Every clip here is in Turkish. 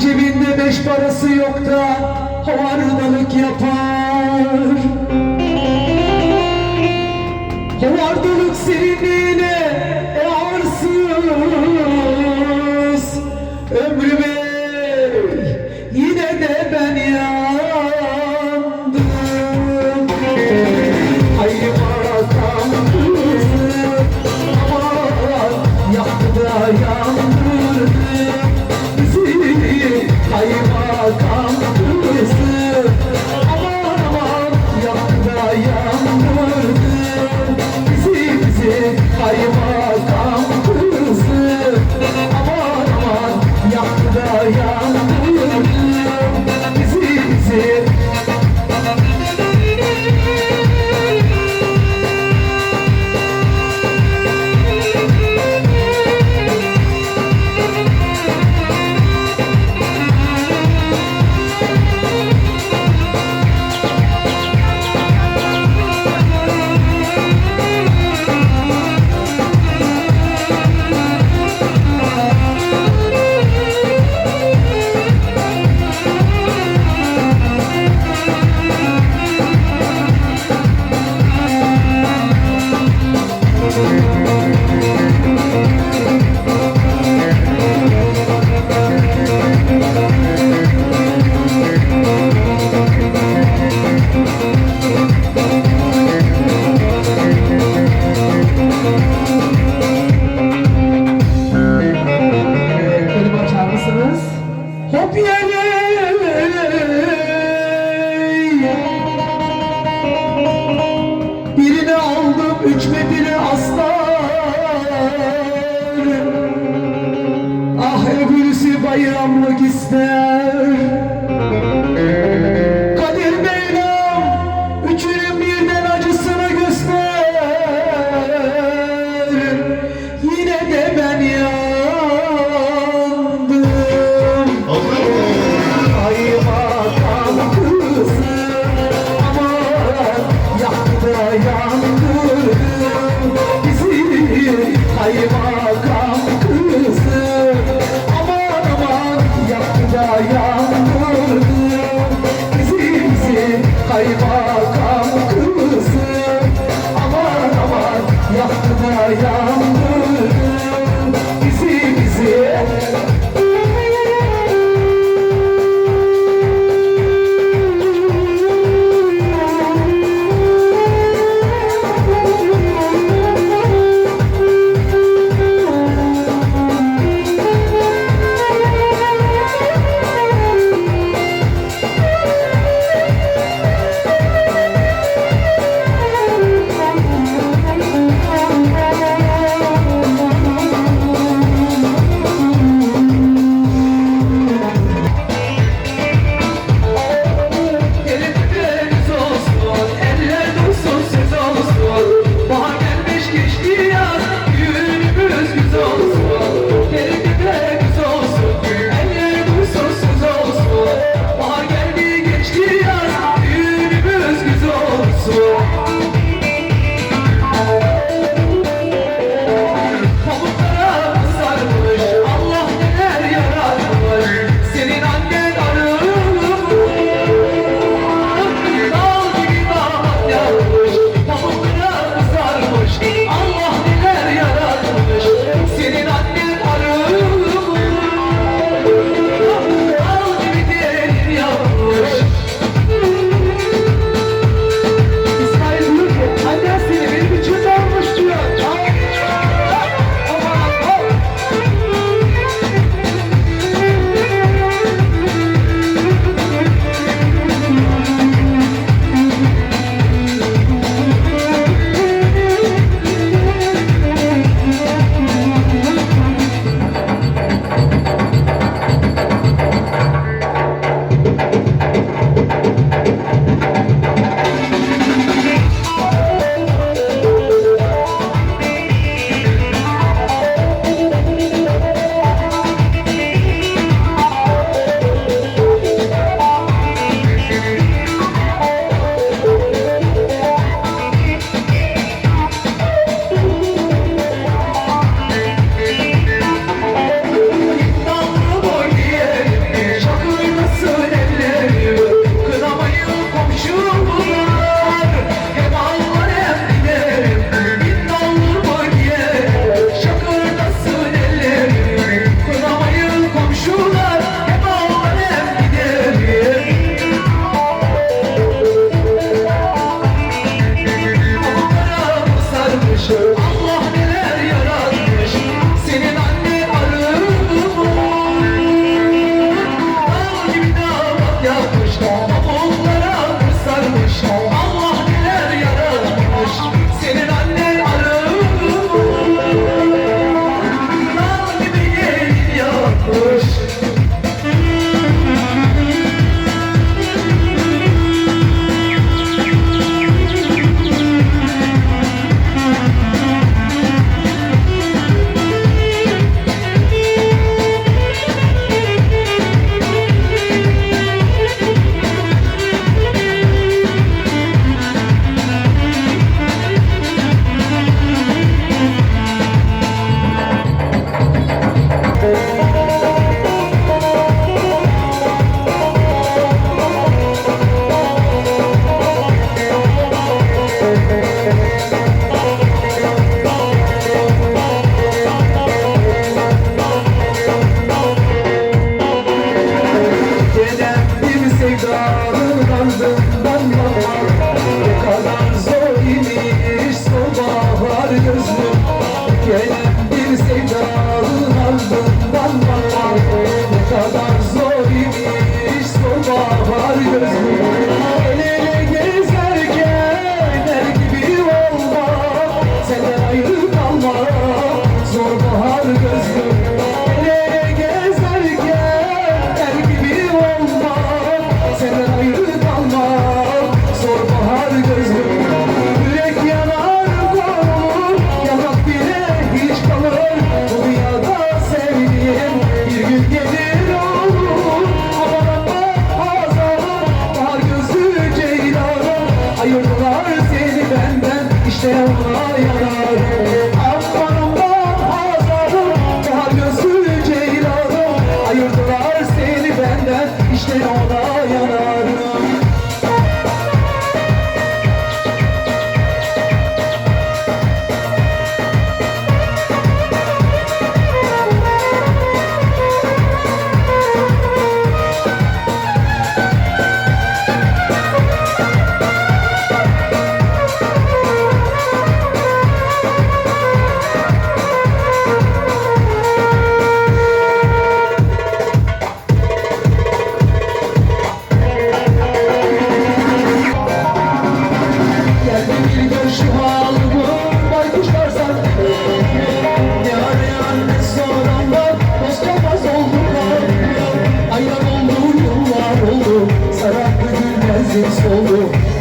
Cebinde beş parası yok da havardalık yapar. Havardalık üç aslar Ah öbürsü bayramlık ister.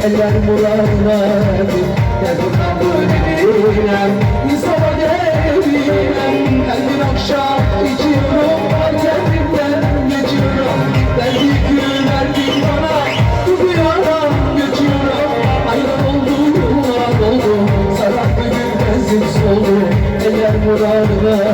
Eller erdi Geldi kandı önerilem İnsana Her gün akşam içiyorum Ay geçiyorum Verdi gül verdi bana Bu bir ara geçiyorum Ayran oldu yıllar oldu Sarardı gülmezlik soldu Eller muradına